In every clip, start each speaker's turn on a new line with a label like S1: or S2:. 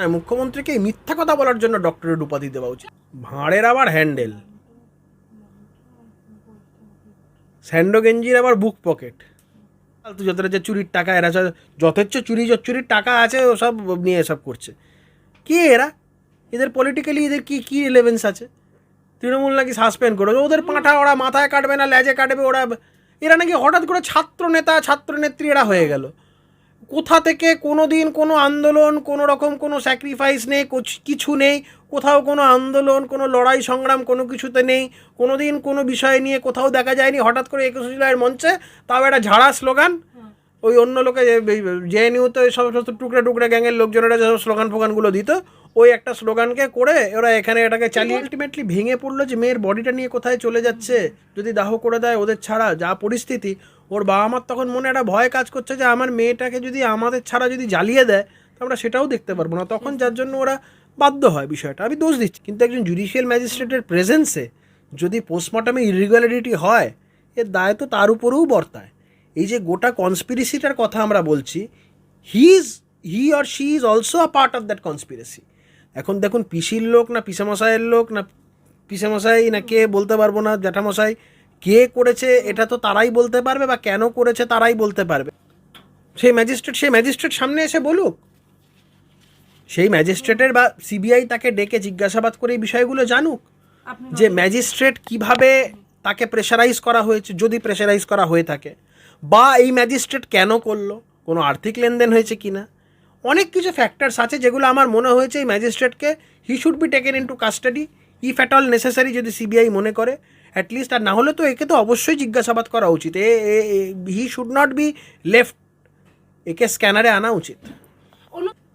S1: হ্যাঁ, মুখ্যমন্ত্রীকে মিথ্যা কথা বলার জন্য ডক্টরেট উপাধি দেওয়া উচিত। ভাঁড়ের আবার হ্যান্ডেল। স্যান্ডো গেঞ্জির আবার বুক পকেট। ফালতু যতটা যে চুরির টাকা এরা সব যথেচ্ছ চুরি চুরির টাকা আছে ও সব নিয়ে এসব করছে। কে এরা? এদের পলিটিক্যালি এদের কি কি রিলেভেন্স আছে? তৃণমূল নাকি সাসপেন্ড করে ওদের পাঁঠা ওরা মাথায় কাটবে না লেজে কাটবে ওরা এরা নাকি হঠাৎ করে ছাত্র নেতা ছাত্র নেত্রী এরা হয়ে গেল। কোথা থেকে কোনো দিন কোনো আন্দোলন কোনো রকম কোনো স্যাক্রিফাইস নেই কিছু নেই কোথাও কোনো আন্দোলন কোনো লড়াই সংগ্রাম কোনো কিছুতে নেই কোনো দিন কোনো বিষয় নিয়ে কোথাও দেখা যায়নি হঠাৎ করে একুশে জুলাইয়ের মঞ্চে তাও একটা ঝাড়া স্লোগান ওই অন্য লোকে জেএনইউতে সব সমস্ত টুকরা টুকরে গ্যাংয়ের লোকজনেরা যেসব স্লোগান ফোগানগুলো দিত ওই একটা স্লোগানকে করে ওরা এখানে এটাকে চালিয়ে আলটিমেটলি ভেঙে পড়ল যে মেয়ের বডিটা নিয়ে কোথায় চলে যাচ্ছে? যদি দাহ করে দেয় ওদের ছাড়া যা পরিস্থিতি ওর বাবা মার তখন মনে একটা ভয় কাজ করছে যে আমার মেয়েটাকে যদি আমাদের ছাড়া যদি জ্বালিয়ে দেয়, তো আমরা সেটাও দেখতে পারব না। তখন যার জন্য ওরা বাধ্য হয় বিষয়টা। আমি দোষ দিচ্ছি, কিন্তু একজন জুডিশিয়াল ম্যাজিস্ট্রেটের প্রেজেন্সে যদি পোস্টমর্টমে ইরিগুলারিটি হয়, এর দায় তো তার উপরেও বর্তায়। এই যে গোটা কনস্পিরেসিটার কথা আমরা বলছি he is he or she is also a part of that conspiracy এখন দেখুন, পিসির লোক না পিসামশাইয়ের লোক না পিসামশাই না কে বলতে পারব না, জ্যাঠামশাই কে করেছে এটা তো তারাই বলতে পারবে বা কেন করেছে তারাই বলতে পারবে। সেই ম্যাজিস্ট্রেট সেই ম্যাজিস্ট্রেট সামনে এসে বলুক। সেই ম্যাজিস্ট্রেটের বা সিবিআই তাকে ডেকে জিজ্ঞাসাবাদ করে এই বিষয়গুলো জানুক। যে ম্যাজিস্ট্রেট কীভাবে তাকে প্রেশারাইজ করা হয়েছে যদি প্রেশারাইজ করা হয়ে থাকে। বা এই ম্যাজিস্ট্রেট কেন করল? কোনো আর্থিক লেনদেন হয়েছে কি না অনেক কিছু ফ্যাক্টরস আছে যেগুলো আমার মনে হয়েছে এই ম্যাজিস্ট্রেটকে he should be taken into custody if at all necessary যদি সিবিআই মনে করে। অ্যাটলিস্ট আর না হলে তো একে তো অবশ্যই জিজ্ঞাসাবাদ করা উচিত। এ he should not be left একে স্ক্যানারে আনা উচিত।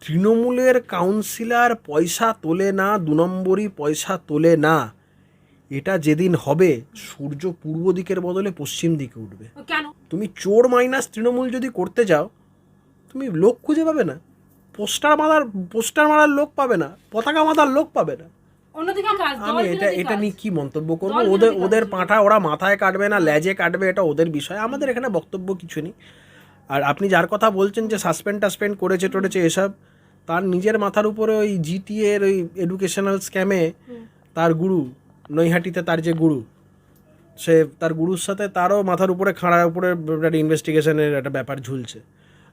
S1: তৃণমূলের কাউন্সিলর পয়সা তোলে না দু নম্বরই পয়সা তোলে না। এটা যেদিন হবে সূর্য পূর্ব দিকের বদলে পশ্চিম দিকে উঠবে। তুমি চোর মাইনাস তৃণমূল যদি করতে যাও তুমি লোক খুঁজে পাবে না। পোস্টার মারার পোস্টার মারার লোক পাবে না পতাকা মাথার লোক পাবে না।
S2: অন্যদিকে কাজ
S1: আমি এটা এটা নিয়ে কি মন্তব্য করব? ওদের ওদের। পাঁঠা ওরা মাথায় কাটবে না লেজে কাটবে এটা ওদের বিষয়। আমাদের এখানে বক্তব্য কিছু নেই। আর আপনি যার কথা বলছেন যে সাসপেন্ড টাসপেন্ড করেছে টরেছে এসব তার নিজের মাথার উপরে ওই জিটিএ এর ওই এডুকেশনাল স্ক্যামে তার গুরু নৈহাটিতে তার যে গুরু সে তার গুরুর সাথে তারও মাথার উপরে খাঁড়ার উপরে একটা ইনভেস্টিগেশনের একটা ব্যাপার ঝুলছে।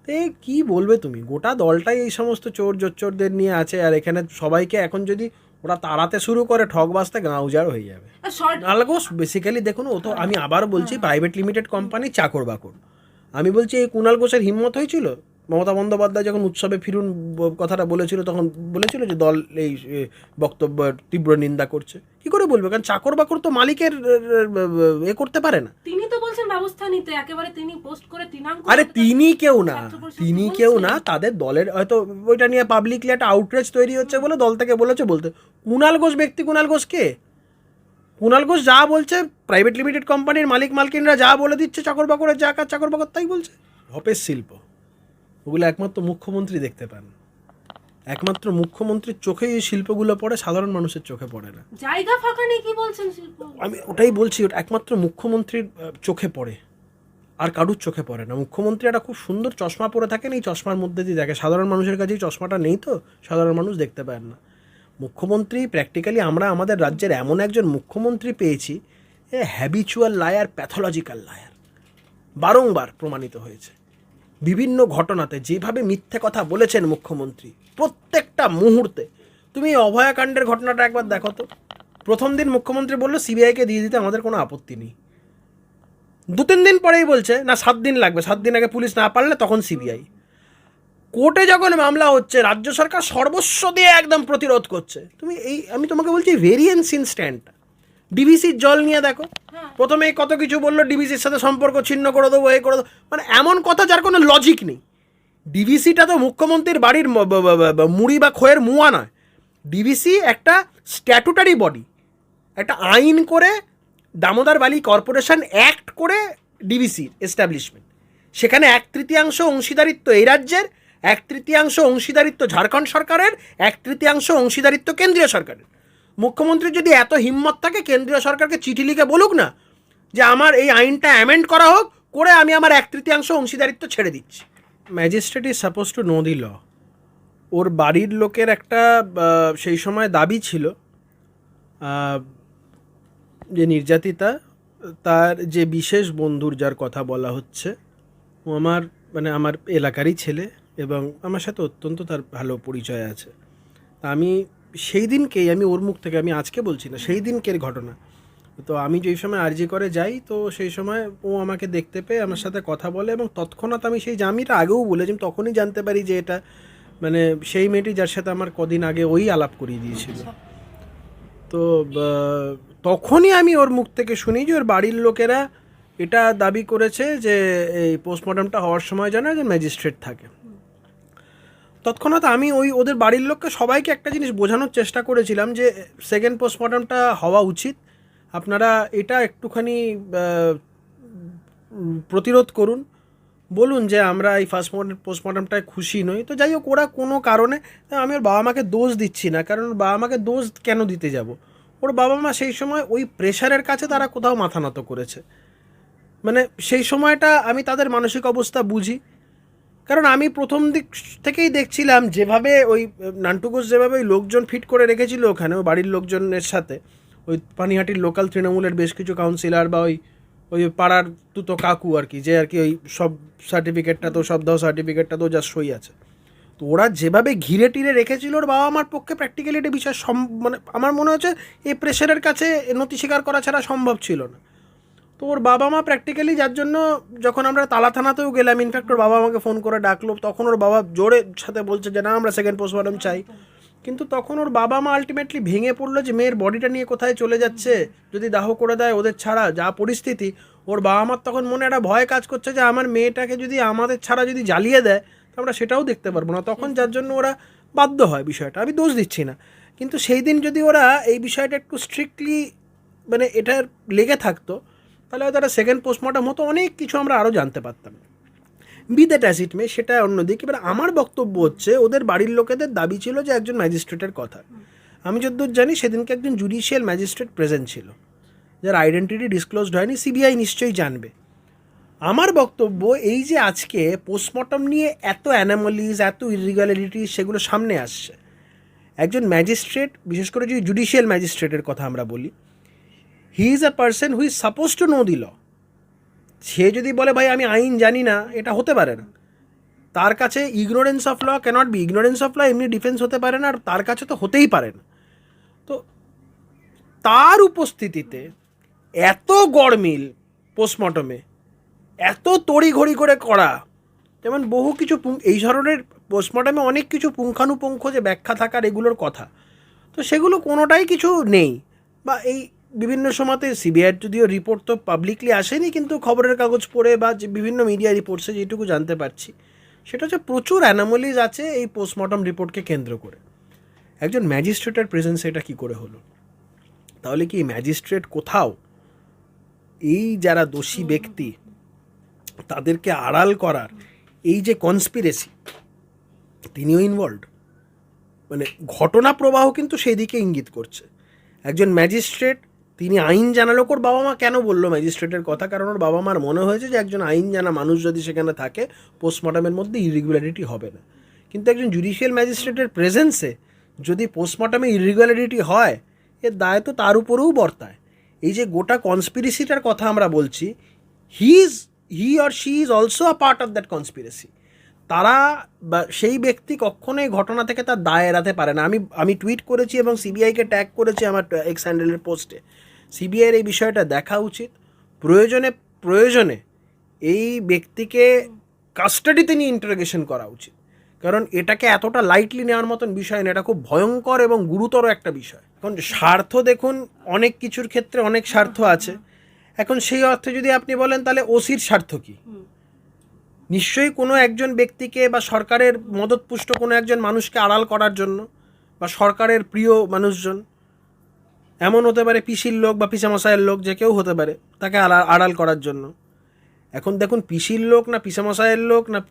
S1: তো কী বলবে তুমি? গোটা দলটাই এই সমস্ত চোর জোচ্চোরদের নিয়ে আছে আর এখানে সবাইকে এখন যদি ওরা তাড়াতে শুরু করে ঠক বাসতে গাঁ উজাড় হয়ে যাবে।
S2: আলগোস
S1: নালগোস বেসিক্যালি দেখুন ও তো আমি আবার বলছি প্রাইভেট লিমিটেড কোম্পানি চাকর বাকর আমি বলছি এই কুণাল ঘোষের হিম্মত হয়েছিল? মমতা বন্দ্যোপাধ্যায় যখন উৎসবে ফিরুন কথাটা বলেছিল তখন বলেছিল যে দল এই এ, বক্তব্য তীব্র নিন্দা করছে। কি করে বলবে? কারণ চাকর বাকর তো মালিকের এ, করতে পারে না।
S2: তিনি তো বলছেন ব্যবস্থা নিতে একেবারে তিনি পোস্ট করে তৃণাঙ্ক
S1: আরে তিনি কেউ না তিনি কেউ না তাদের দলের হয়তো ওইটা নিয়ে পাবলিকলি একটা আউটরেজ তৈরি হচ্ছে বলে দল থেকে বলেছে বলতে। কুণাল ঘোষ ব্যক্তি কুণাল ঘোষ কে? কুণাল ঘোষ যা বলছে প্রাইভেট লিমিটেড কোম্পানির মালিক মালকিনরা যা বলে দিচ্ছে চাকর বাকরের যা কাজ চাকর বাকর তাই বলছে। হপের শিল্প। ওগুলো একমাত্র মুখ্যমন্ত্রী দেখতে পান। একমাত্র মুখ্যমন্ত্রীর চোখেই এই শিল্পগুলো পড়ে সাধারণ মানুষের চোখে পড়ে না।
S2: জায়গা ফাঁকা নেই কি বলছেন শিল্প?
S1: আমি ওটাই বলছি ওটা একমাত্র মুখ্যমন্ত্রীর চোখে পড়ে। আর কারুর চোখে পড়ে না। মুখ্যমন্ত্রী একটা খুব সুন্দর চশমা পরে থাকেন এই চশমার মধ্যে দিয়ে দেখে সাধারণ মানুষের কাছে চশমাটা নেই তো সাধারণ মানুষ দেখতে পায় না। মুখ্যমন্ত্রী প্র্যাকটিক্যালি আমরা আমাদের রাজ্যের এমন একজন মুখ্যমন্ত্রী পেয়েছি a habitual liar pathological liar বারংবার প্রমাণিত হয়েছে। বিভিন্ন ঘটনাতে যেভাবে মিথ্যে কথা বলেছেন মুখ্যমন্ত্রী, প্রত্যেকটা মুহূর্তে। তুমি অভয়াকাণ্ডের ঘটনাটা একবার দেখো তো। প্রথম দিন মুখ্যমন্ত্রী বলল সিবিআইকে দিয়ে দিতে আমাদের কোনো আপত্তি নেই। দু তিন দিন পরেই বলছে, না, সাত দিন লাগবে। সাত দিন আগে পুলিশ না পারলে তখন সিবিআই। কোর্টে যখন মামলা হচ্ছে, রাজ্য সরকার সর্বস্ব দিয়ে একদম প্রতিরোধ করছে। তুমি এই, আমি তোমাকে বলছি ভেরিয়েন্স ইনস্ট্যান্ট ডিভিসির জল নিয়ে দেখো। প্রথমেই কত কিছু বলল ডিভিসির সাথে সম্পর্ক ছিন্ন করে দেবো এ করে দেবো। মানে এমন কথা যার কোনো লজিক নেই। ডিভিসিটা তো মুখ্যমন্ত্রীর বাড়ির মুড়ি বা খোয়ের মুয়া নয়। ডিভিসি একটা স্ট্যাটুটারি বডি একটা আইন করে দামোদর ভ্যালি কর্পোরেশন অ্যাক্ট করে ডিভিসির এস্টাবলিশমেন্ট সেখানে এক তৃতীয়াংশ অংশীদারিত্ব এই রাজ্যের এক তৃতীয়াংশ অংশীদারিত্ব ঝাড়খণ্ড সরকারের এক তৃতীয়াংশ অংশীদারিত্ব কেন্দ্রীয় সরকারের। মুখ্যমন্ত্রীর যদি এত হিম্মত থাকে, কেন্দ্রীয় সরকারকে চিঠি লিখে বলুক না যে আমার এই আইনটা অ্যামেন্ড করা হোক, করে আমি আমার এক তৃতীয়াংশ অংশীদারিত্ব ছেড়ে দিচ্ছি। Magistrate is suppose to know the law ওর বাড়ির লোকের একটা সেই সময় দাবি ছিল যে নির্যাতিতা, তার যে বিশেষ বন্ধুর যার কথা বলা হচ্ছে, ও আমার মানে আমার এলাকারই ছেলে এবং আমার সাথে অত্যন্ত তার ভালো পরিচয় আছে। আমি সেই দিনকেই আমি ওর মুখ থেকে, আমি আজকে বলছি না, সেই দিনকের ঘটনা। তো আমি যেই সময় আরজি করে যাই, তো সেই সময় ও আমাকে দেখতে পেয়ে আমার সাথে কথা বলে এবং তৎক্ষণাৎ আমি সেই জামিটা আগেও বলেছি তখনই জানতে পারি যে এটা মানে সেই মেয়েটি যার সাথে আমার কদিন আগে ওই আলাপ করিয়ে দিয়েছিল। তো তখনই আমি ওর মুখ থেকে শুনি যে ওর বাড়ির লোকেরা এটা দাবি করেছে যে এই পোস্টমর্টমটা হওয়ার সময় যেন একজন ম্যাজিস্ট্রেট থাকে। তৎক্ষণাৎ আমি ওই ওদের বাড়ির লোককে সবাইকে একটা জিনিস বোঝানোর চেষ্টা করেছিলাম যে সেকেন্ড পোস্টমর্টমটা হওয়া উচিত। আপনারা এটা একটুখানি প্রতিরোধ করুন। বলুন যে, আমরা এই ফার্স্ট পোস্টমর্টমটায় খুশি নই। তো যাই হোক, ওরা কোনো কারণে, আমি ওর বাবা মাকে দোষ দিচ্ছি না, কারণ ওর বাবা মাকে দোষ কেন দিতে যাব? ওর বাবা মা সেই সময় ওই প্রেশারের কাছে তারা কোথাও মাথা নত করেছে। মানে সেই সময়টা আমি তাদের মানসিক অবস্থা বুঝি। কারণ আমি প্রথম দিক থেকেই দেখছিলাম যেভাবে ওই, নান্টু যেভাবে ওই লোকজন ফিট করে রেখেছিল ওখানে, ওই বাড়ির লোকজনের সাথে। ওই পানিহাটির লোকাল তৃণমূলের বেশ কিছু কাউন্সিলর বা ওই ওই পাড়ার তুতো কাকু আর কি, যে আর কি ওই সব সার্টিফিকেটটা তো, সব দাও সার্টিফিকেটটা তো যা সই আছে। তো ওরা যেভাবে ঘিরে টিরে রেখেছিল, ওর বাবা আমার পক্ষে প্র্যাকটিক্যালি এটা বিষয় সম মানে আমার মনে হচ্ছে এই প্রেশারের কাছে নথি স্বীকার করা ছাড়া সম্ভব ছিল না। তো ওর বাবা মা প্র্যাকটিক্যালি যার জন্য যখন আমরা তালা থানাতেও গেলাম ইনফ্যাক্ট ওর বাবা আমাকে ফোন করে ডাকলো, তখন ওর বাবা জোরে সাথে বলছে যে, না, আমরা সেকেন্ড পোস্টমর্টম চাই। কিন্তু তখন ওর বাবা মা আলটিমেটলি ভেঙে পড়ল যে, মেয়ের বডিটা নিয়ে কোথায় চলে যাচ্ছে? যদি দাহ করে দেয় ওদের ছাড়া, যা পরিস্থিতি। ওর বাবা মার তখন মনে একটা ভয় কাজ করছে যে, আমার মেয়েটাকে যদি আমাদের ছাড়া যদি জ্বালিয়ে দেয়, তো আমরা সেটাও দেখতে পারব না। তখন যার জন্য ওরা বাধ্য হয় বিষয়টা। আমি দোষ দিচ্ছি না। কিন্তু সেই দিন যদি ওরা এই বিষয়টা একটু স্ট্রিক্টলি মানে এটার লেগে থাকতো তাহলে হয়তো একটা সেকেন্ড পোস্টমর্টম হতো, অনেক কিছু আমরা আরও জানতে পারতাম। বি দ্যাট অ্যাসিড মে সেটা অন্যদিক এবার আমার বক্তব্য হচ্ছে, ওদের বাড়ির লোকেদের দাবি ছিল যে একজন ম্যাজিস্ট্রেটের কথা। আমি যতদূর জানি, সেদিনকে একজন জুডিশিয়াল ম্যাজিস্ট্রেট প্রেজেন্ট ছিল। যার আইডেন্টিটি ডিসক্লোজড হয়নি সিবিআই নিশ্চয়ই জানবে। আমার বক্তব্য এই যে আজকে পোস্টমর্টম নিয়ে এত অ্যানামলিজ এত ইরিগুলারিটিস সেগুলো সামনে আসছে। একজন ম্যাজিস্ট্রেট বিশেষ করে যদি জুডিশিয়াল ম্যাজিস্ট্রেটের কথা আমরা বলি he is a person who is suppose to know the law সে যদি বলে, ভাই, আমি আইন জানি না, এটা হতে পারে না। তার কাছে ignorance of law cannot be ignorance of law এমনি ডিফেন্স হতে পারে না, আর তার কাছে তো হতেই পারে না। তো তার উপস্থিতিতে এত গড়মিল পোস্টমর্টমে এত তড়িঘড়ি করে করা, যেমন বহু কিছু এই ধরনের পোস্টমর্টমে অনেক কিছু পুঙ্খানুপুঙ্খ যে ব্যাখ্যা থাকার এগুলোর কথা। তো সেগুলো কোনোটাই কিছু নেই। বা এই বিভিন্ন সময়তে সিবিআইয়ের যদিও রিপোর্ট তো পাবলিকলি আসেনি কিন্তু খবরের কাগজ পড়ে বা যে বিভিন্ন মিডিয়া রিপোর্টসে যেটুকু জানতে পারছি সেটা হচ্ছে প্রচুর অ্যানামলিজ আছে এই পোস্টমর্টম রিপোর্টকে কেন্দ্র করে। একজন ম্যাজিস্ট্রেটের প্রেজেন্সে এটা কী করে হলো? তাহলে কি ম্যাজিস্ট্রেট কোথাও এই যারা দোষী ব্যক্তি তাদেরকে আড়াল করার এই যে কনস্পিরেসি তিনিও ইনভলভ মানে ঘটনা প্রবাহ কিন্তু সেই দিকে ইঙ্গিত করছে। একজন ম্যাজিস্ট্রেট তিনি আইন জানালো ওর বাবা মা কেন বলল ম্যাজিস্ট্রেটের কথা? কারণ ওর বাবা মার মনে হয়েছে যে একজন আইন জানা মানুষ যদি সেখানে থাকে পোস্টমর্টমের মধ্যে ইরেগুলারিটি হবে না। কিন্তু একজন জুডিশিয়াল ম্যাজিস্ট্রেটের প্রেজেন্সে যদি পোস্টমর্টমে ইরেগুলারিটি হয়, এর দায় তো তার উপরেও বর্তায়। এই যে গোটা কনস্পিরেসিটার কথা আমরা বলছি he is he or she is also a part of that conspiracy তারা বা সেই ব্যক্তি কখনোই ঘটনা থেকে তার দায় এড়াতে পারে না। আমি আমি টুইট করেছি এবং সিবিআইকে ট্যাগ করেছি আমার এক্স হ্যান্ডেলের পোস্টে সিবিআইয়ের এই বিষয়টা দেখা উচিত। প্রয়োজনে প্রয়োজনে এই ব্যক্তিকে কাস্টাডিতে নিয়ে ইন্টারোগেশন করা উচিত। কারণ এটাকে এতটা লাইটলি নেওয়ার মতন বিষয় না, এটা খুব ভয়ঙ্কর এবং গুরুতর একটা বিষয়। এখন স্বার্থ দেখুন, অনেক কিছুর ক্ষেত্রে অনেক স্বার্থ আছে। এখন সেই অর্থে যদি আপনি বলেন, তাহলে ওসির স্বার্থ কী? নিশ্চয়ই কোনো একজন ব্যক্তিকে বা সরকারের মদতপুষ্ট কোনো একজন মানুষকে আড়াল করার জন্য বা সরকারের প্রিয় মানুষজন, এমন হতে পারে পিসির লোক বা পিসামশাইয়ের লোক যে কেউ হতে পারে, তাকে আড়া- আড়াল করার জন্য। এখন দেখুন পিসির লোক না পিসামশাইয়ের লোক না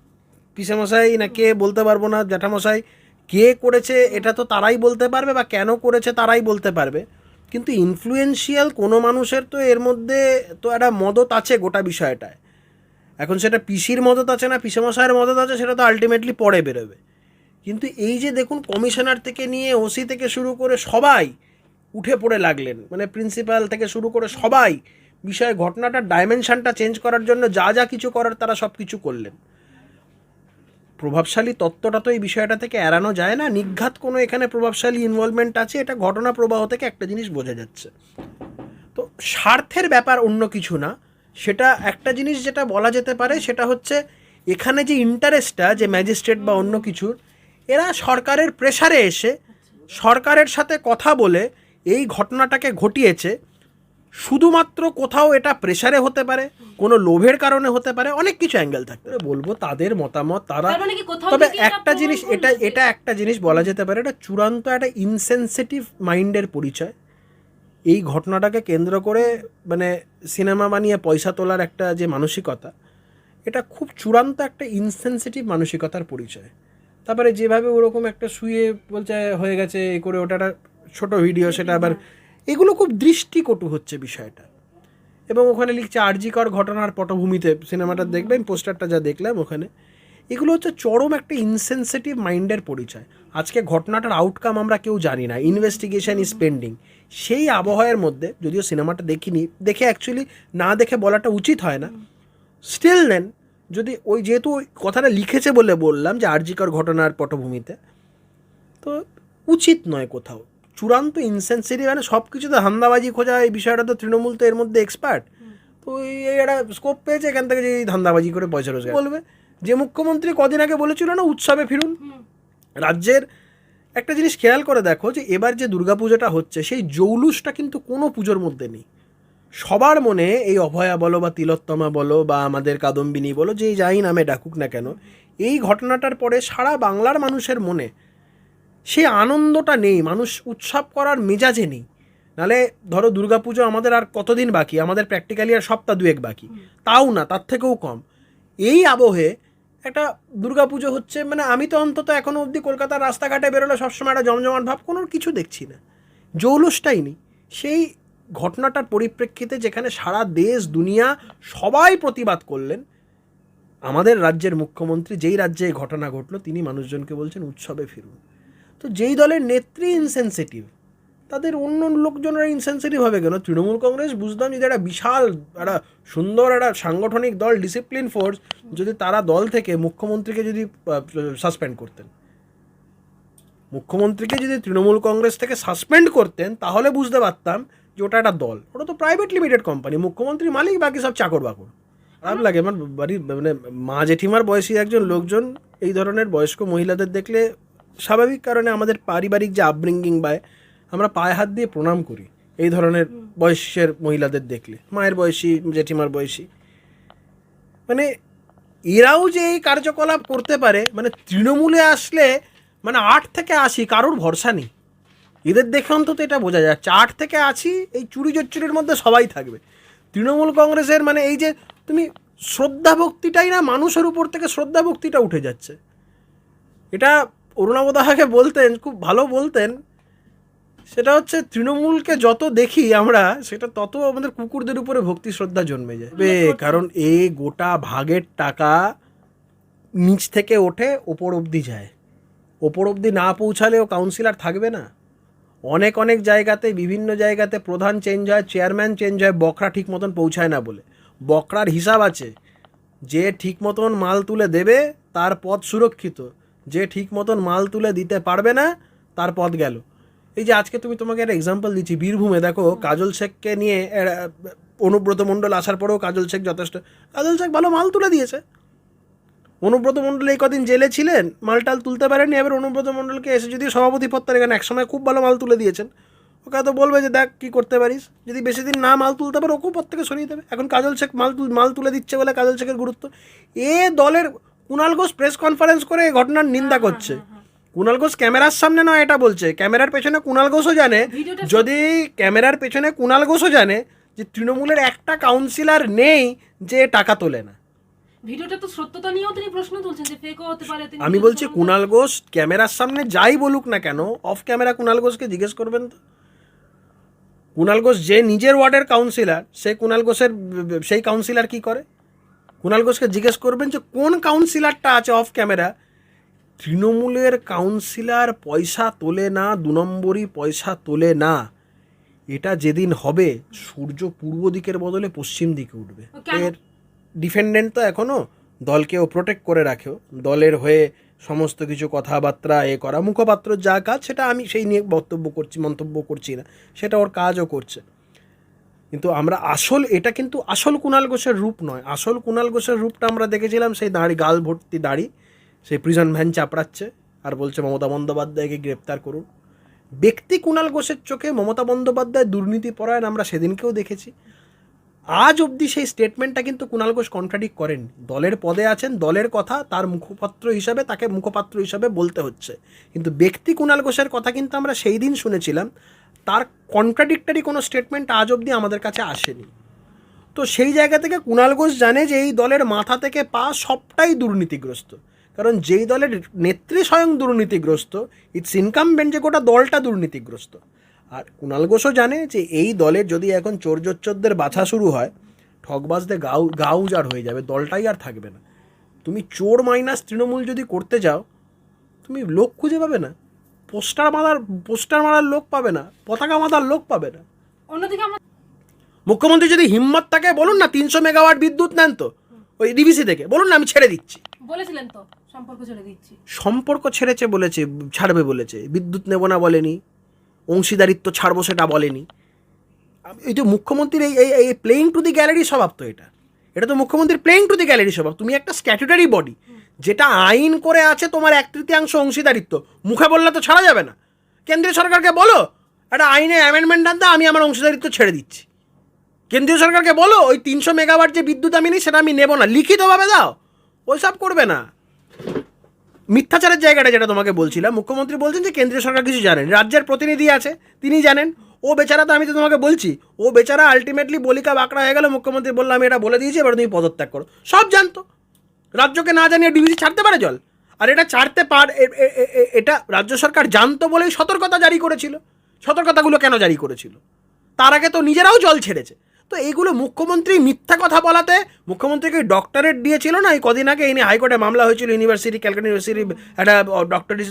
S1: পিসামশাই না কে বলতে পারব না, জ্যাঠামশাই, কে করেছে এটা তো তারাই বলতে পারবে বা কেন করেছে তারাই বলতে পারবে। কিন্তু ইনফ্লুয়েন্সিয়াল কোনো মানুষের তো এর মধ্যে তো একটা মদত আছে গোটা বিষয়টায়। এখন সেটা পিসির মদত আছে না পিসামশাইয়ের মদত আছে, সেটা তো আলটিমেটলি পরে বেরোবে। কিন্তু এই যে দেখুন, কমিশনার থেকে নিয়ে ওসি থেকে শুরু করে সবাই উঠে পড়ে লাগলেন। মানে প্রিন্সিপাল থেকে শুরু করে সবাই বিষয়ে ঘটনাটার ডাইমেনশানটা চেঞ্জ করার জন্য যা যা কিছু করার তারা সব কিছু করলেন। প্রভাবশালী তত্ত্বটা তো এই বিষয়টা থেকে এড়ানো যায় না। নিঘাত কোনো এখানে প্রভাবশালী ইনভলভমেন্ট আছে, এটা ঘটনা প্রবাহ থেকে একটা জিনিস বোঝা যাচ্ছে। তো স্বার্থের ব্যাপার অন্য কিছু না। সেটা একটা জিনিস যেটা বলা যেতে পারে সেটা হচ্ছে এখানে যে ইন্টারেস্টটা যে ম্যাজিস্ট্রেট বা অন্য কিছুর এরা সরকারের প্রেসারে এসে সরকারের সাথে কথা বলে এই ঘটনাটাকে ঘটিয়েছে। শুধুমাত্র কোথাও এটা প্রেসারে হতে পারে কোনো লোভের কারণে হতে পারে অনেক কিছু অ্যাঙ্গেল থাকতে পারে। বলব তাদের মতামত তারা
S2: মানে
S1: তবে একটা জিনিস এটা এটা একটা জিনিস বলা যেতে পারে এটা চূড়ান্ত একটা ইনসেনসিটিভ মাইন্ডের পরিচয়। এই ঘটনাটাকে কেন্দ্র করে মানে সিনেমা বানিয়ে পয়সা তোলার একটা যে মানসিকতা, এটা খুব চূড়ান্ত একটা ইনসেনসিটিভ মানসিকতার পরিচয়। তারপরে যেভাবে ওরকম একটা শুয়ে বলছে, হয়ে গেছে, এ করে ওটা একটা ছোট ভিডিও সেটা আবার এগুলো খুব দৃষ্টিকটু হচ্ছে বিষয়টা। এবং ওখানে লিখছে, আরজিকর ঘটনার পটভূমিতে, সিনেমাটা দেখবেন, পোস্টারটা যা দেখলাম ওখানে, এগুলো হচ্ছে চরম একটা ইনসেনসিটিভ মাইন্ডের পরিচয়। আজকে ঘটনাটার আউটকাম আমরা কেউ জানি না ইনভেস্টিগেশন ইজ পেন্ডিং সেই আবহাওয়ার মধ্যে যদিও সিনেমাটা দেখিনি দেখে অ্যাকচুয়ালি না দেখে বলাটা উচিত হয় না। স্টিল দেন যদি ওই যেহেতু ওই কথাটা লিখেছে বলে বললাম যে আরজিকর ঘটনার পটভূমিতে তো উচিত নয় কোথাও। চূড়ান্ত ইনসেন্সিটিভ মানে সব কিছুতে ধান্দাবাজি খোঁজা এই বিষয়টা তো তৃণমূল তো এর মধ্যে এক্সপার্ট তো এই একটা স্কোপ পেয়েছে এখান থেকে যে এই ধান্দাবাজি করে পয়সা রোজগার। বলবে। যে মুখ্যমন্ত্রী কদিন আগে বলেছিল না উৎসবে ফিরুন? রাজ্যের একটা জিনিস খেয়াল করে দেখো যে এবার যে দুর্গাপুজোটা হচ্ছে সেই জৌলুসটা কিন্তু কোনো পুজোর মধ্যে নেই। সবার মনে এই অভয়া বলো বা তিলোত্তমা বলো বা আমাদের কাদম্বিনী বলো যেই যাই নামে ডাকুক না কেন এই ঘটনাটার পরে সারা বাংলার মানুষের মনে সেই আনন্দটা নেই মানুষ উৎসব করার মেজাজে নেই। নালে ধরো দুর্গাপুজো আমাদের আর কতদিন বাকি? আমাদের প্র্যাকটিক্যালি আর সপ্তাহ দুয়েক বাকি। তাও না তার থেকেও কম। এই আবহে একটা দুর্গাপুজো হচ্ছে মানে আমি তো অন্তত এখনও অবধি কলকাতার রাস্তাঘাটে বেরোলে সবসময় একটা জমজমাট ভাব, কোনো কিছু দেখছি না। জৌলুসটাই নেই। সেই ঘটনাটার পরিপ্রেক্ষিতে যেখানে সারা দেশ, দুনিয়া সবাই প্রতিবাদ করলেন, আমাদের রাজ্যের মুখ্যমন্ত্রী, যেই রাজ্যে এই ঘটনা ঘটলো, তিনি মানুষজনকে বলছেন, উৎসবে ফিরুন। তো যেই দলের নেত্রী ইনসেনসিটিভ তাদের অন্য লোকজনরা ইনসেনসিটিভ হবে কেন? তৃণমূল কংগ্রেস, বুঝতাম যদি একটা বিশাল, একটা সুন্দর একটা সাংগঠনিক দল ডিসিপ্লিন ফোর্স যদি তারা দল থেকে মুখ্যমন্ত্রীকে যদি সাসপেন্ড করতেন। মুখ্যমন্ত্রীকে যদি তৃণমূল কংগ্রেস থেকে সাসপেন্ড করতেন, তাহলে বুঝতে পারতাম যে ওটা একটা দল। ওটা তো প্রাইভেট লিমিটেড কোম্পানি মুখ্যমন্ত্রী মালিক, বাকি সব চাকর বাকর। খারাপ লাগে, আমার বাড়ির মানে মা জেঠিমার বয়সী একজন লোকজন, এই ধরনের বয়স্ক মহিলাদের দেখলে স্বাভাবিক কারণে আমাদের পারিবারিক যে আপব্রিঙ্গিং বা আমরা পায়ে হাত দিয়ে প্রণাম করি। এই ধরনের বয়সের মহিলাদের দেখলে। মায়ের বয়সী জেঠিমার বয়সী। মানে এরাও যে এই কার্যকলাপ করতে পারে মানে তৃণমূলে আসলে মানে আট থেকে আশি কারোর ভরসা নেই। এদের দেখে অন্তত এটা বোঝা যাচ্ছে। আট থেকে আশি এই চুরি চচ্চুরির মধ্যে সবাই থাকবে। তৃণমূল কংগ্রেসের মানে এই যে তুমি শ্রদ্ধা ভক্তিটাই না মানুষের উপর থেকে শ্রদ্ধা ভক্তিটা উঠে যাচ্ছে। এটা অরুণাবদাহাকে বলতেন খুব ভালো বলতেন সেটা হচ্ছে তৃণমূলকে যত দেখি আমরা সেটা তত আমাদের কুকুরদের উপরে ভক্তি শ্রদ্ধা জন্মে যায়। বে, কারণ এই গোটা ভাগের টাকা নিচ থেকে ওঠে ওপর অবধি যায়। ওপর অবধি না পৌঁছালেও কাউন্সিলর থাকবে না। অনেক অনেক জায়গাতে বিভিন্ন জায়গাতে প্রধান চেঞ্জ হয় চেয়ারম্যান চেঞ্জ হয় বকরা ঠিক মতন পৌঁছায় না বলে। বকরার হিসাব আছে যে ঠিক মতন মাল তুলে দেবে তার পথ সুরক্ষিত। যে ঠিক মতন মাল তুলে দিতে পারবে না তার পথ গেল। এই যে আজকে তুমি তোমাকে একটা এক্সাম্পল দিচ্ছি, বীরভূমে। দেখো, কাজল শেখকে নিয়ে অনুব্রত মণ্ডল আসার পরেও কাজল শেখ যথেষ্ট। কাজল শেখ ভালো মাল তুলে দিয়েছে। অনুব্রত মণ্ডল এই কদিন জেলে ছিলেন মালটাল তুলতে পারেনি এবার অনুব্রত মণ্ডলকে এসে যদি সভাপতি পদ তার এখানে একসময় খুব ভালো মাল তুলে দিয়েছেন, ওকে তো বলবে যে, দেখ কী করতে পারিস। যদি বেশি দিন না মাল তুলতে পারে, ওকেও পদ থেকে সরিয়ে দেবে। এখন কাজল শেখ মাল মাল তুলে দিচ্ছে বলে কাজল শেখের গুরুত্ব। এ দলের কুণাল ঘোষ প্রেস কনফারেন্স করে এই ঘটনার নিন্দা করছে। কুণাল ঘোষ ক্যামেরার সামনে নয় এটা বলছে। ক্যামেরার পেছনে কুণাল ঘোষও জানে। যদি ক্যামেরার পেছনে কুণাল ঘোষও জানে যে তৃণমূলের একটা কাউন্সিলর নেই যে টাকা তোলে না।
S2: ভিডিওটা তো সত্যতা নিয়েও তিনি প্রশ্ন তুলছেন যে ফেকও হতে পারে তিনি
S1: আমি বলছি কুণাল ঘোষ ক্যামেরার সামনে যাই বলুক না কেন অফ ক্যামেরা কুণাল ঘোষকে জিজ্ঞেস করবেন তো। কুণাল ঘোষ যে নিজের ওয়ার্ডের কাউন্সিলর সে কুণাল ঘোষের সেই কাউন্সিলর কি করে? কুণাল ঘোষকে জিজ্ঞেস করবেন যে কোন কাউন্সিলরটা আছে অফ ক্যামেরা তৃণমূলের কাউন্সিলর পয়সা তোলে না দু নম্বরই পয়সা তোলে না। এটা যেদিন হবে সূর্য পূর্ব দিকের বদলে পশ্চিম দিকে উঠবে। এর ডিফেন্ডেন্ট তো এখনও দলকেও প্রোটেক্ট করে রাখেও। দলের হয়ে সমস্ত কিছু কথাবার্তা এ করা মুখপাত্র যা কাজ সেটা আমি সেই নিয়ে বক্তব্য করছি মন্তব্য করছি না। সেটা ওর কাজও করছে। কিন্তু আমরা আসল এটা কিন্তু আসল কুণাল ঘোষের রূপ নয়। আসল কুণাল ঘোষের রূপটা আমরা দেখেছিলাম সেই দাড়ি গাল ভর্তি দাড়ি। সেই প্রিজন ভ্যান চাপড়াচ্ছে আর বলছে মমতা বন্দ্যোপাধ্যায়কে গ্রেপ্তার করুন। ব্যক্তি কুণাল ঘোষের চোখে মমতা বন্দ্যোপাধ্যায় দুর্নীতি পরায়ণ আমরা সেদিনকেও দেখেছি। আজ অবধি সেই স্টেটমেন্টটা কিন্তু কুণাল ঘোষ কন্ট্রাডিক্ট করেন দলের পদে আছেন, দলের কথা, তার মুখপাত্র হিসাবে, তাকে মুখপাত্র হিসাবে বলতে হচ্ছে। কিন্তু ব্যক্তি কুণাল ঘোষের কথা কিন্তু আমরা সেই দিন শুনেছিলাম। তার কন্ট্রাডিক্টারি কোনো স্টেটমেন্ট আজ অবধি আমাদের কাছে আসেনি। তো সেই জায়গা থেকে কুণাল ঘোষ জানে যে এই দলের মাথা থেকে পা সবটাই দুর্নীতিগ্রস্ত। কারণ যেই দলের নেত্রী স্বয়ং দুর্নীতিগ্রস্ত ইটস ইনকামবেন্ট যে গোটা দলটা দুর্নীতিগ্রস্ত। আর কুণাল ঘোষও জানে যে এই দলের যদি এখন চোরজোচ্চরদের বাছা শুরু হয় ঠকবাজদের গাউ গাউজার হয়ে যাবে দলটাই আর থাকবে না। তুমি চোর মাইনাস তৃণমূল যদি করতে যাও তুমি লোক খুঁজে পাবে না। পোস্টার মারার পোস্টার মারার লোক পাবে না পতাকা মারার লোক পাবে না।
S2: অন্যদিকে আমরা
S1: মুখ্যমন্ত্রী যদি হিম্মত থাকে বলুন না তিনশো মেগাওয়াট বিদ্যুৎ নেন তো ওই ডিভিসি থেকে বলুন না আমি ছেড়ে দিচ্ছি।
S2: বলেছিলেন তো। সম্পর্ক
S1: সম্পর্ক ছেড়েছে বলেছে, ছাড়বে বলেছে। বিদ্যুৎ নেব না বলেনি, অংশীদারিত্ব ছাড়বো সেটা বলেনি। এই যে মুখ্যমন্ত্রীর এই এই- এই প্লেইং টু দি গ্যালারি স্বভাব তো এটা। এটা তো মুখ্যমন্ত্রীর প্লেইং টু দি গ্যালারি স্বভাব। তুমি একটা স্ট্যাটুটারি বডি যেটা আইন করে আছে তোমার এক তৃতীয়াংশ অংশীদারিত্ব। মুখে বললে তো ছাড়া যাবে না। কেন্দ্রীয় সরকারকে বলো, একটা আইনে অ্যামেন্ডমেন্ট আনতে আমি আমার অংশীদারিত্ব ছেড়ে দিচ্ছি। কেন্দ্রীয় সরকারকে বলো, ওই তিনশো মেগাওয়াট যে বিদ্যুৎ আমি নিই, সেটা আমি নেব না। লিখিতভাবে দাও। ওই সব করবে না। মিথ্যাচারের জায়গাটা যেটা তোমাকে বলছিলাম, মুখ্যমন্ত্রী বলছেন যে কেন্দ্রীয় সরকার কিছু জানেন, রাজ্যের প্রতিনিধি আছে তিনি জানেন। ও বেচারা তো আমি তো তোমাকে বলছি, ও বেচারা আলটিমেটলি বলিকা বাঁকড়া হয়ে গেল, মুখ্যমন্ত্রী বললাম আমি এটা বলে দিয়েছি, এবার তুমি পদত্যাগ করো। সব জানতো। রাজ্যকে না জানিয়ে ডিভিসি ছাড়তে পারে জল? আর এটা ছাড়তে পার এটা রাজ্য সরকার জানতো বলেই সতর্কতা জারি করেছিল। সতর্কতাগুলো কেন জারি করেছিল? তার আগে তো নিজেরাও জল ছেড়েছে। তো এইগুলো মুখ্যমন্ত্রী মিথ্যা কথা বলাতে মুখ্যমন্ত্রীকে ডক্টরেট দিয়েছিল না? এই কদিন আগে ইনি হাইকোর্টে মামলা হয়েছিল ইউনিভার্সিটি ক্যালকাটা ইউনিভার্সিটি একটা ডক্টরিস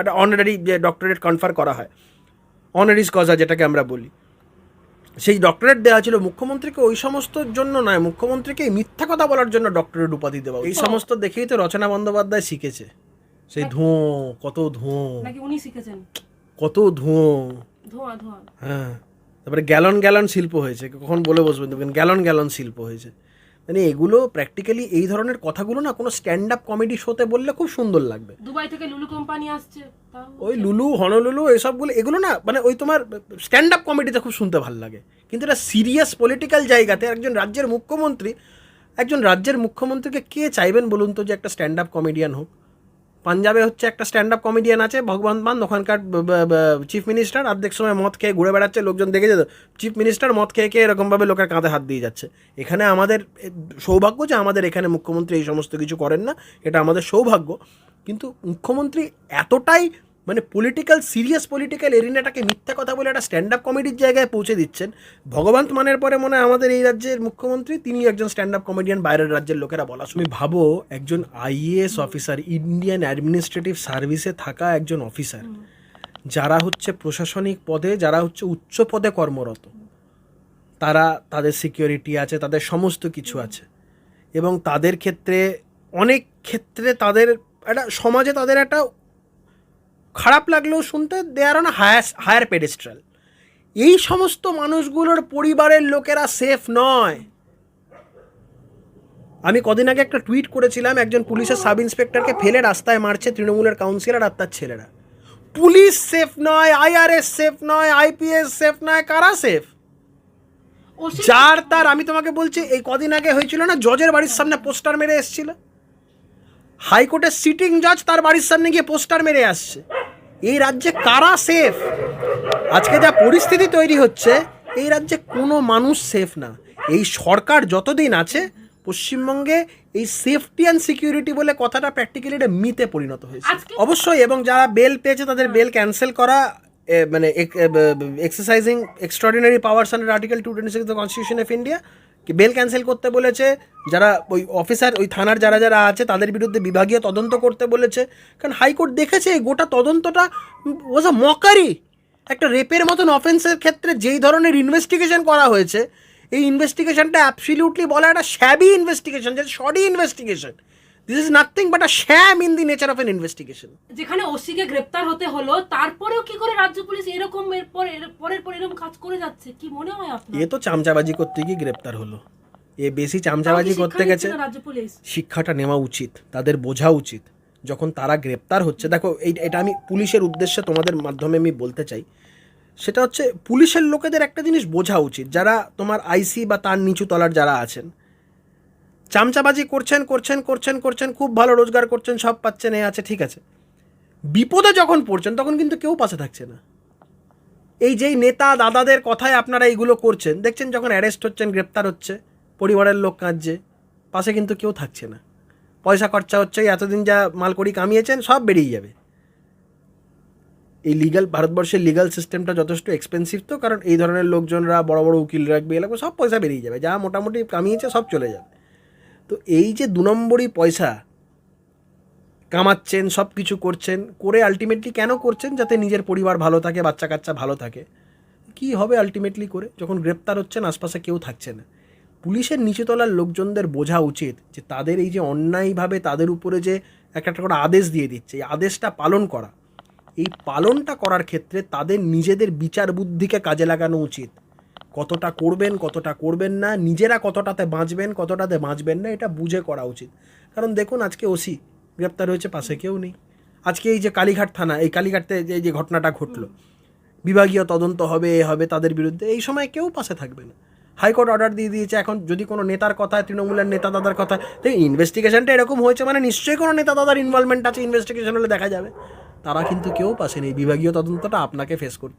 S1: একটা অনারারি যে ডক্টরেট কনফার করা হয়। অনারিস কজা যেটাকে আমরা বলি। সেই ডক্টরেট দেওয়া ছিল। মুখ্যমন্ত্রীকে ওই সমস্ত জন্য নয় মুখ্যমন্ত্রীকে মিথ্যা কথা বলার জন্য ডক্টরেট উপাধি দেওয়া। এই সমস্ত দেখেই তো রচনা বন্দ্যোপাধ্যায় শিখেছে। সেই ধোঁ কত ধোঁ কত ধোঁ
S2: ধোঁয়া ধোঁয়া।
S1: হ্যাঁ। তারপরে গ্যালন গ্যালন শিল্প হয়েছে কখন বলে বসবেন দেখবেন গ্যালন গ্যালন শিল্প হয়েছে। মানে এগুলো প্র্যাকটিক্যালি এই ধরনের কথাগুলো না কোনো স্ট্যান্ড আপ কমেডি শোতে বললে খুব সুন্দর লাগবে।
S2: দুবাই থেকে লুলু কোম্পানি আসছে
S1: ওই লুলু হনলুলু এসবগুলো এগুলো না মানে ওই তোমার স্ট্যান্ড আপ কমেডিতে খুব শুনতে ভালো লাগে। কিন্তু এটা সিরিয়াস পলিটিক্যাল জায়গাতে একজন রাজ্যের মুখ্যমন্ত্রী একজন রাজ্যের মুখ্যমন্ত্রীকে কে চাইবেন বলুন তো যে একটা স্ট্যান্ড আপ কমেডিয়ান হোক? পাঞ্জাবে হচ্ছে একটা স্ট্যান্ড আপ কমেডিয়ান আছে, ভগবান মান, ওখানকার চিফ মিনিস্টার অর্ধেক সময় মদ খেয়ে ঘুরে বেড়াচ্ছে, লোকজন দেখে যেত চিফ মিনিস্টার মদ খেয়ে খেয়ে এরকমভাবে লোকের কাঁধে হাত দিয়ে যাচ্ছে। এখানে আমাদের সৌভাগ্য যে আমাদের এখানে মুখ্যমন্ত্রী এই সমস্ত কিছু করেন না, এটা আমাদের সৌভাগ্য। কিন্তু মুখ্যমন্ত্রী এতটাই মানে পলিটিক্যাল সিরিয়াস পলিটিক্যাল এরিনাটাকে মিথ্যা কথা বলে একটা স্ট্যান্ড আপ কমেডির জায়গায় পৌঁছে দিচ্ছেন। ভগবন্ত মানের পরে মনে হয় আমাদের এই রাজ্যের মুখ্যমন্ত্রী তিনি একজন স্ট্যান্ড আপ কমেডিয়ান বাইরের রাজ্যের লোকেরা বলা তুমি ভাবো একজন আইএএস অফিসার ইন্ডিয়ান অ্যাডমিনিস্ট্রেটিভ সার্ভিসে থাকা একজন অফিসার যারা হচ্ছে প্রশাসনিক পদে যারা হচ্ছে উচ্চ পদে কর্মরত তারা তাদের সিকিউরিটি আছে তাদের সমস্ত কিছু আছে। এবং তাদের ক্ষেত্রে অনেক ক্ষেত্রে তাদের একটা সমাজে তাদের একটা খারাপ লাগলেও শুনতে they are on higher higher pedestal এই সমস্ত মানুষগুলোর পরিবারের লোকেরা সেফ নয়। আমি কদিন আগে একটা টুইট করেছিলাম একজন পুলিশের সাব ইন্সপেক্টরকে ফেলে রাস্তায় মারছে তৃণমূলের কাউন্সিলর আর তার ছেলেরা। পুলিশ সেফ নয় আইআরএস সেফ নয় আইপিএস সেফ নয় কারা সেফ যার তার আমি তোমাকে বলছি এই কদিন আগে হয়েছিল না জজের বাড়ির সামনে পোস্টার মেরে এসেছিল? হাইকোর্টের সিটিং জজ তার বাড়ির সামনে গিয়ে পোস্টার মেরে আসছে। এই রাজ্যে কারা সেফ আজকে যা পরিস্থিতি তৈরি হচ্ছে এই রাজ্যে কোনো মানুষ সেফ না। এই সরকার যতদিন আছে পশ্চিমবঙ্গে এই সেফটি অ্যান্ড সিকিউরিটি বলে কথাটা প্র্যাকটিক্যালি এটা মিতে পরিণত হয়েছে। অবশ্যই এবং যারা বেল পেয়েছে তাদের বেল ক্যান্সেল করা মানে exercising extraordinary powers under article two twenty six the constitution of India bail cancel করতে বলেছে, যারা ওই অফিসার ওই থানার যারা যারা আছে, তাদের বিরুদ্ধে বিভাগীয় তদন্ত করতে বলেছে। কারণ হাইকোর্ট দেখেছে গোটা তদন্তটা ওয়াজ আ মকারি একটা রেপের মতন অফেন্সের ক্ষেত্রে যেই ধরনের ইনভেস্টিগেশন করা হয়েছে, এই ইনভেস্টিগেশনটা অ্যাবসলিউটলি বলা একটা শ্যাবি ইনভেস্টিগেশন যেটা shoddy investigation this is nothing but a sham in the nature of an investigation
S2: যেখানে ওসিকে গ্রেপ্তার হতে হলো তারপরেও কি করে রাজ্য পুলিশ এরকম এর পর পরের পর এরকম কাজ করে যাচ্ছে? কি মনে হয় আপনার?
S1: এ তো চামচাবাজি করতে গিয়ে গ্রেপ্তার হলো। এ বেশি চামচাবাজি করতে গেছে।
S2: রাজ্য পুলিশ?
S1: শিক্ষাটা নেওয়া উচিত তাদের বোঝা উচিত। যখন তারা গ্রেপ্তার হচ্ছে দেখো এই এটা আমি পুলিশের উদ্দেশ্যে তোমাদের মাধ্যমে আমি বলতে চাই। সেটা হচ্ছে পুলিশের লোকেদের একটা জিনিস বোঝা উচিত। যারা তোমার আইসি বা তার নিচু তলার যারা আছেন চামচাবাজি করছেন করছেন করছেন করছেন, খুব ভালো রোজগার করছেন, সব পাচ্ছেন, এ আছে, ঠিক আছে। বিপদে যখন পড়ছেন, তখন কিন্তু কেউ পাশে থাকছে না। এই যেই নেতা, দাদাদের কথায় আপনারা এইগুলো করছেন, দেখছেন যখন অ্যারেস্ট হচ্ছেন, গ্রেপ্তার হচ্ছে, পরিবারের লোক কাঁদছে, পাশে কিন্তু কেউ থাকছে না। পয়সা খরচা হচ্ছে, এতদিন যা মালকড়ি কামিয়েছেন, সব বেরিয়ে যাবে। এই লিগাল ভারতবর্ষের লিগাল সিস্টেমটা যথেষ্ট এক্সপেন্সিভ তো, কারণ এই ধরনের লোকজনরা, বড় বড় উকিল রাখবে এলাকা, সব পয়সা বেরিয়ে যাবে। যা মোটামুটি কামিয়েছে, সব চলে যাবে। তো এই যে দু নম্বরই পয়সা কামাচ্ছেন সব কিছু করছেন, করে আলটিমেটলি কেন করছেন? যাতে নিজের পরিবার ভালো থাকে বাচ্চা কাচ্চা ভালো থাকে। কি হবে আলটিমেটলি করে? যখন গ্রেপ্তার হচ্ছেন, আশপাশে কেউ থাকছে না। পুলিশের নিচেতলার লোকজনদের বোঝা উচিত যে তাদের এই যে অন্যায়ভাবে তাদের উপরে যে একটা একটা করে আদেশ দিয়ে দিচ্ছে, এই আদেশটা পালন করা। এই পালনটা করার ক্ষেত্রে তাদের নিজেদের বিচার বুদ্ধিকে কাজে লাগানো উচিত। কতটা করবেন কতটা করবেন না, নিজেরা কতটাতে বাঁচবেন কতটাতে বাঁচবেন না, এটা বুঝে করা উচিত। কারণ দেখুন, আজকে ওসি গ্রেপ্তার হয়েছে, পাশে কেউ নেই। আজকে এই যে কালীঘাট থানা, এই কালীঘাটতে যে যে ঘটনাটা ঘটলো, বিভাগীয় তদন্ত হবে, এ হবে তাদের বিরুদ্ধে, এই সময় কেউ পাশে থাকবে না। হাইকোর্ট অর্ডার দিয়ে দিয়েছে, এখন যদি কোনো নেতার কথা, তৃণমূলের নেতা দাদার কথা, দেখুন ইনভেস্টিগেশনটা এরকম হয়েছে মানে নিশ্চয়ই কোনো নেতা দাদার ইনভলভমেন্ট আছে ইনভেস্টিগেশন হলে দেখা যাবে। তারা কিন্তু কেউ পাশে নেই, বিভাগীয় তদন্তটা আপনাকে ফেস করতে